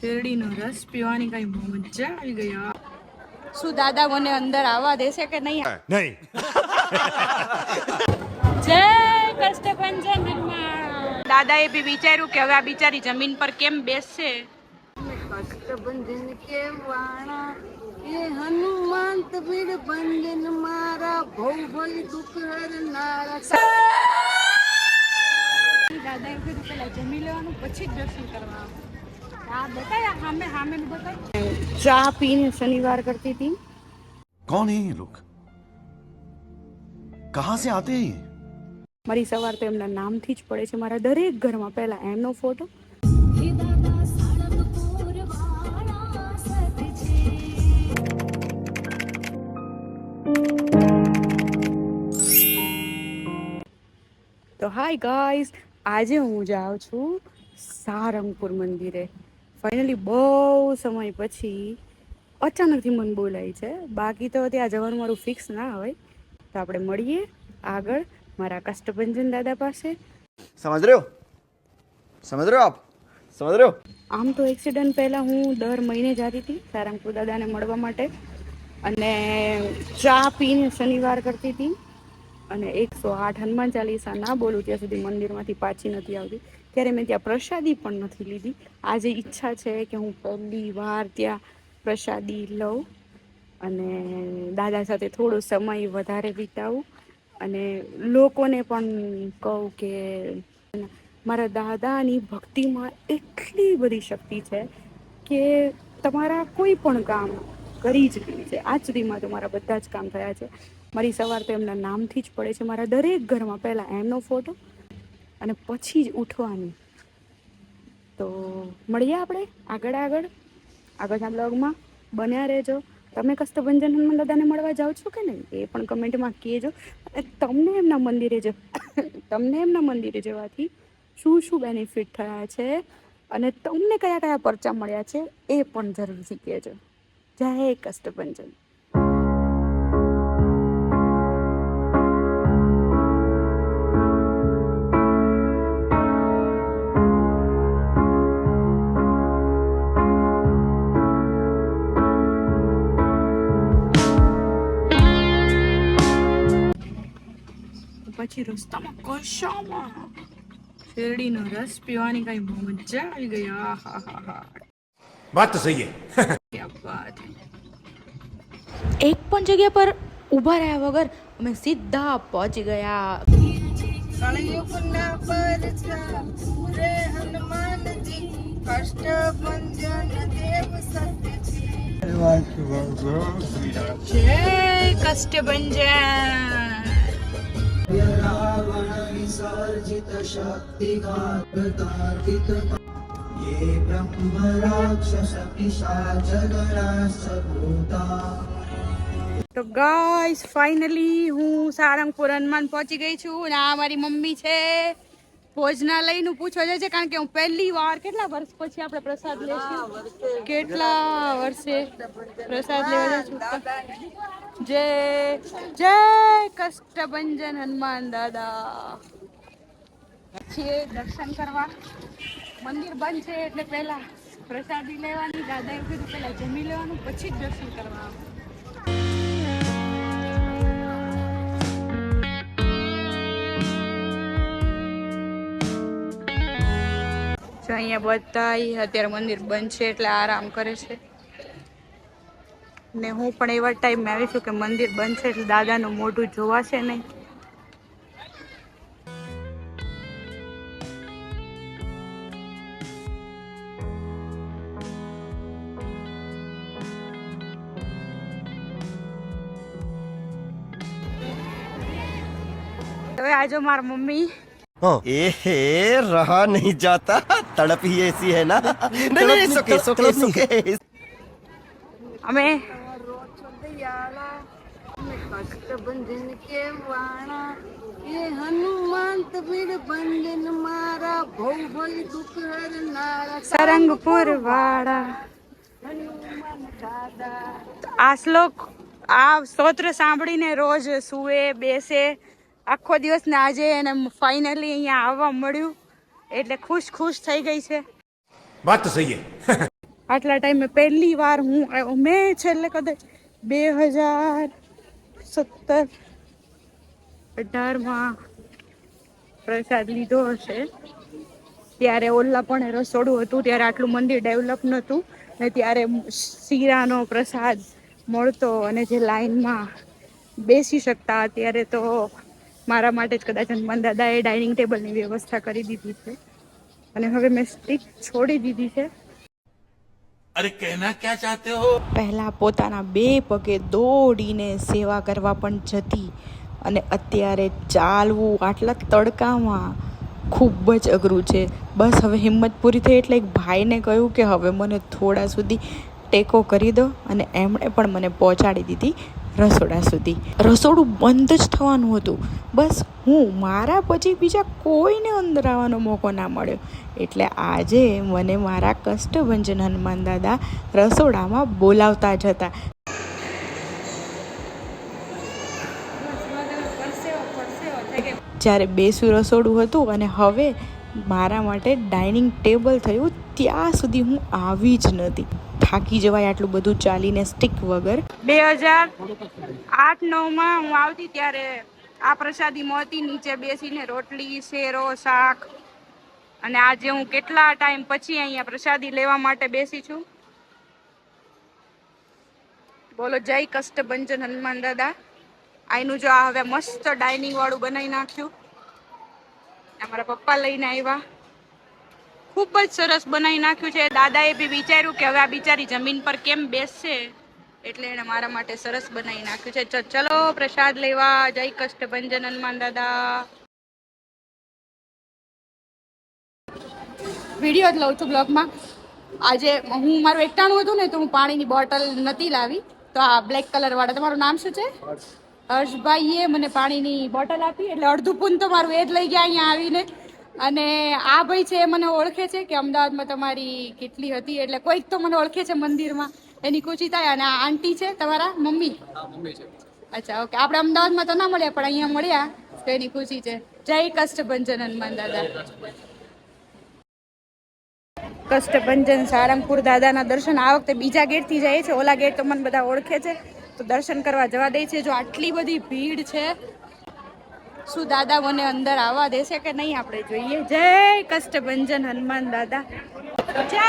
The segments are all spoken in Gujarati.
શેરડીનો રસ પીવાની કઈ મજા આવી ગયા શું દાદા મને અંદર આવવા દેશે કે નહીં? નહીં. જય કષ્ટભંજન હનુમાન દાદાએ બી વિચાર્યું કે હવે આ બિચારી જમીન પર કેમ બેસશે? કષ્ટભંજન કે વાણા એ હનુમાન બીડ બંધન મારા ભવ ભય દુઃખ હરનારા. દાદાએ કીધું પેલા જમી લેવાનું પછી જ દર્શન કરવા આ બતાયા સામે સામે બતાય ચા પીને શનિવાર કરતી હતી कौन है ये लोग कहां से आते हैं ये મારી સવાર તો એમના નામથી જ પડે છે મારા દરેક ઘરમાં પહેલા એમનો ફોટો તો હાય ગાઈઝ આજે હું જાઉં છું સારંગપુર મંદિરે. ફાઇનલી બહુ સમય પછી અચાનકથી મન બોલાય છે. બાકી તો ત્યાં જવાનું મારું ફિક્સ ના હોય. તો આપણે મળીએ આગળ મારા કષ્ટભંજન દાદા પાસે. સમજ રહ્યો? સમજ રહ્યો આપ? સમજ રહ્યો? આમ તો એક્સિડન્ટ પહેલાં હું દર મહિને જતી હતી સારંગપુર દાદાને મળવા માટે. અને ચા પીને શનિવાર કરતી હતી. અને એકસો આઠ હનુમાન ચાલીસા ના બોલું ત્યાં સુધી મંદિરમાંથી પાછી નથી આવતી. ત્યારે મેં ત્યાં પ્રસાદી પણ નથી લીધી. આજે ઈચ્છા છે કે હું પહેલી વાર ત્યાં પ્રસાદી લઉં અને દાદા સાથે થોડો સમય વધારે વિતાવું. અને લોકોને પણ કહું કે મારા દાદાની ભક્તિમાં એટલી બધી શક્તિ છે કે તમારા કોઈ પણ કામ કરી જ છે. આજ સુધીમાં તો મારા બધા જ કામ થયા છે. મારી સવાર તો એમના નામથી જ પડે છે મારા દરેક ઘરમાં. પહેલાં એમનો ફોટો અને પછી જ ઉઠવાની. તો મળીએ આપણે આગળ આગળ. આગળના બ્લોગમાં બન્યા રહેજો. તમે કષ્ટભંજન હનુમાન દાદાને મળવા જાઓ છો કે નહીં? એ પણ કમેન્ટમાં કહેજો. અને તમને એમના મંદિરે જ તમને એમના મંદિરે જવાથી શું શું બેનિફિટ થયા છે? અને તમને કયા કયા પરચા મળ્યા છે? એ પણ જરૂરથી કહેજો. જય કષ્ટભંજન. પછી રસ્તામાં કશામાં શેરડીનો રસ પીવાની કઈ મજા આવી ગઈ આ હા હા હા વાત તો સહી એક પણ જગ્યા પર ઊભા રહ્યા વગર અમે સીધા પહોંચી ગયા કળયુગના પરચા પૂરે હનુમાનજી કષ્ટ ભંજન દેવ સત્યજી જય કષ્ટ ભંજન જય કષ્ટભંજન તો ગાઈસ, ફાઇનલી હું સારંગપુર હનુમાન પહોંચી ગઈ છું અને આ મારી મમ્મી છે. ભોજનાલયનું જાય છે કારણ કે હું પહેલી વાર કેટલા વર્ષ પછી આપણે પ્રસાદ લેશું કેટલા વર્ષે? પ્રસાદ લેવા છું? જય જય કષ્ટભંજન હનુમાન દાદા. છીએ દર્શન કરવા. મંદિર બંધ છે એટલે પહેલા પ્રસાદી લેવાની દાદાએ કીધું પહેલા જમી લેવાનું પછી જ દર્શન કરવા. જો અહીંયા બધા અત્યારે મંદિર બંધ છે એટલે આરામ કરે છે. ને હું પણ એવા ટાઈમે આવી છું કે મંદિર બંધ છે એટલે દાદાનું મોઢું જોવાશે નહીં. હવે આજો મારા મમ્મી ए रहा नहीं जाता तड़प ही ऐसी है ना नहीं नहीं सुके सुके सुके અમે કષ્ટબંધન કે વાણા એ હનુમંત બીડ બંધન મારા ભવ ભય દુઃખ હરનારા સરંગપુર વાળા આ શ્લોક આ સ્તોત્ર સાંભળીને રોજ સુવે બેસે આખો દિવસ ને આજે એને ફાઇનલી અહીંયા આવવા મળ્યું. એટલે ખુશ ખુશ થઈ ગઈ છે. વાત તો સહી આટલા ટાઈમે પહેલી વાર હું આવ્યો મેં છેલ્લે કદાચ બે હજાર સત્તર અઢારમાં પ્રસાદ લીધો હશે. ત્યારે ઓલા પણ રસોડું હતું ત્યારે આટલું મંદિર ડેવલપ નહોતું. ને ત્યારે શીરાનો પ્રસાદ મળતો અને જે લાઈનમાં બેસી શકતા અત્યારે તો મારા માટે જ કદાચ હનુમાન દાદાએ ડાઇનિંગ ટેબલની વ્યવસ્થા કરી દીધી છે. અને હવે મેં સ્ટીક છોડી દીધી છે. અરે કહેના ક્યાં ચાહતે હો? પહેલા પોતાના બે પગે દોડીને સેવા કરવા પણ જતી અને અત્યારે ચાલવું આટલા તડકામાં ખૂબ જ અઘરું છે. બસ હવે હિંમત પૂરી થઈ એટલે એક ભાઈને કહ્યું કે હવે મને થોડા સુધી ટેકો કરી દો અને એમણે પણ મને પહોંચાડી દીધી. રસોડા સુધી. રસોડું બંધ જ થવાનું હતું. બસ હું મારા પછી બીજા કોઈને અંદર આવવાનો મોકો ના મળ્યો. એટલે આજે મને મારા કષ્ટભંજન હનુમાન દાદા રસોડામાં બોલાવતા જ હતા. જ્યારે બેસું રસોડું હતું અને હવે મારા માટે ડાઇનિંગ ટેબલ થયું, ત્યાં સુધી હું આવી જ નથી. થાકી જવાય આટલું બધું ચાલીને સ્ટીક વગર. બે હજાર આઠ, નવમાં હું આવતી ત્યારે આ પ્રસાદી મળતી નીચે બેસીને રોટલી, શેરો, શાક. અને આજે હું કેટલા ટાઈમ પછી અહીંયા પ્રસાદી લેવા માટે બેસી છું? બોલો, જય કષ્ટભંજન હનુમાન દાદા. આઈનું જો આ હવે મસ્ત ડાઇનિંગ વાળું બનાવી નાખ્યું. આ મારા પપ્પા લઈને આવ્યા ખૂબ જ સરસ બનાવી નાખ્યું છે. દાદાએ બી વિચાર્યું કે હવે આ બિચારી જમીન પર કેમ બેસશે? એટલે એણે મારા માટે સરસ બનાવી નાખ્યું છે. ચલો પ્રસાદ લેવા. જય કષ્ટભંજન હનુમાન દાદા. વીડિયો જ લઉં છું બ્લોગમાં. આજે હું મારું એકટાણું હતું ને, તો હું પાણીની બોટલ નથી લાવી. તો આ બ્લેક કલર વાળા તમારું નામ શું છે? હર્ષભાઈએ મને પાણીની બોટલ આપી એટલે અડધું પૂન તો મારું એ જ લઈ ગયા અહીંયા આવીને. અને આ ભાઈ છે એ મને ઓળખે છે કે અમદાવાદમાં તમારી કેટલી હતી એટલે કોઈક તો મને ઓળખે છે મંદિરમાં. એની થાય અને આ આંટી છે તમારા મમ્મી? અચ્છા ઓકે. આપણે અમદાવાદમાં તો ના મળ્યા પણ અહીંયા મળ્યા તો એની ખુશી છે. જય કષ્ટભંજન હનુમાન દાદા. કષ્ટભંજન સારંગપુર દાદાના દર્શન આ વખતે બીજા ગેટથી જાય છે. ઓલા ગેટ તો મને બધા ઓળખે છે. તો દર્શન કરવા જવા દે છે. જો આટલી બધી ભીડ છે, શું દાદા મને અંદર આવવા દેશે કે નહીં આપણે જોઈએ. જય કષ્ટભંજન હનુમાન દાદા. જય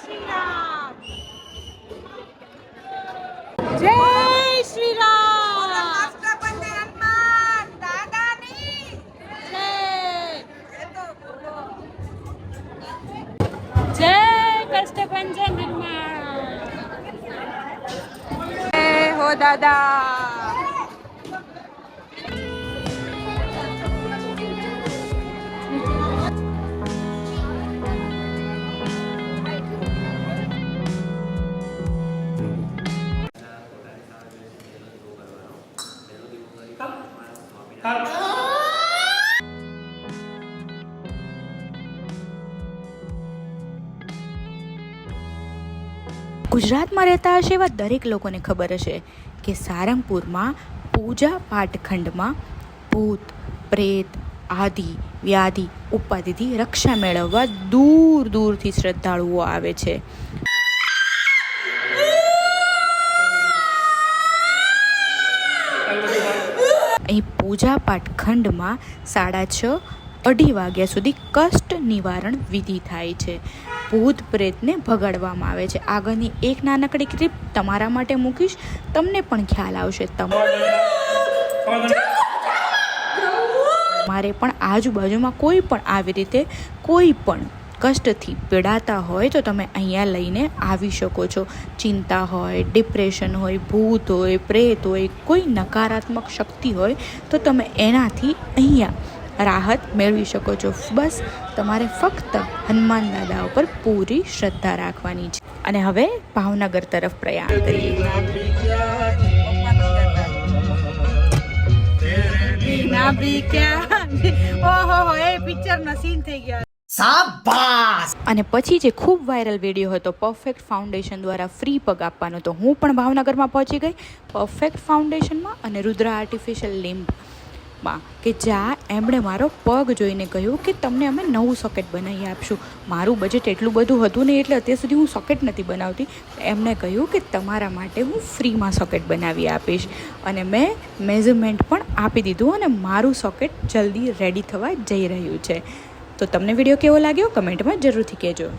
શ્રી રામ. જય શ્રી ગુજરાતમાં રહેતા હશે એવા દરેક લોકોને ખબર હશે કે સારંગપુરમાં પૂજા પાઠખંડમાં ભૂત, પ્રેત, આદિ, વ્યાધિ ઉપાધિથી રક્ષા મેળવવા દૂર દૂરથી શ્રદ્ધાળુઓ આવે છે. અહીં પૂજા પાઠ ખંડમાં સાડા છ અઢી વાગ્યા સુધી કષ્ટ નિવારણ વિધિ થાય છે. ભૂત પ્રેતને ભગાડવામાં આવે છે. આગળની એક નાનકડી ક્લિપ તમારા માટે મૂકીશ. તમને પણ ખ્યાલ આવશે. તમારે પણ આજુબાજુમાં કોઈ પણ આવી રીતે કોઈ પણ કષ્ટથી પીડાતા હોય તો તમે અહીંયા લઈને આવી શકો છો. ચિંતા હોય ડિપ્રેશન હોય, ભૂત હોય, પ્રેત હોય, કોઈ નકારાત્મક શક્તિ હોય તો તમે એનાથી અહીંયા રાહત મેળવી શકો છો. બસ તમારે ફક્ત હનુમાન દાદા ઉપર પૂરી શ્રદ્ધા રાખવાની છે. અને હવે ભાવનગર તરફ પ્રયાણ કરીએ. અને પછી જે ખૂબ વાયરલ વીડિયો હતો પરફેક્ટ ફાઉન્ડેશન દ્વારા ફ્રી પગ આપવાનો તો હું પણ ભાવનગરમાં પહોંચી ગઈ. પરફેક્ટ ફાઉન્ડેશનમાં અને રુદ્રા આર્ટિફિશિયલ લિમ્બ શોપમાં કે જ્યાં એમણે મારો પગ જોઈને કહ્યું કે તમને અમે નવું સોકેટ બનાવી આપશું. મારું બજેટ એટલું બધું હતું નહીં એટલે અત્યાર સુધી હું સોકેટ નથી બનાવતી. એમણે કહ્યું કે તમારા માટે હું ફ્રીમાં સોકેટ બનાવી આપીશ. અને મેં મેઝરમેન્ટ પણ આપી દીધું અને મારું સોકેટ જલ્દી રેડી થવા જઈ રહ્યું છે. તો તમને વીડિયો કેવો લાગ્યો? કમેન્ટમાં જરૂરથી કહેજો.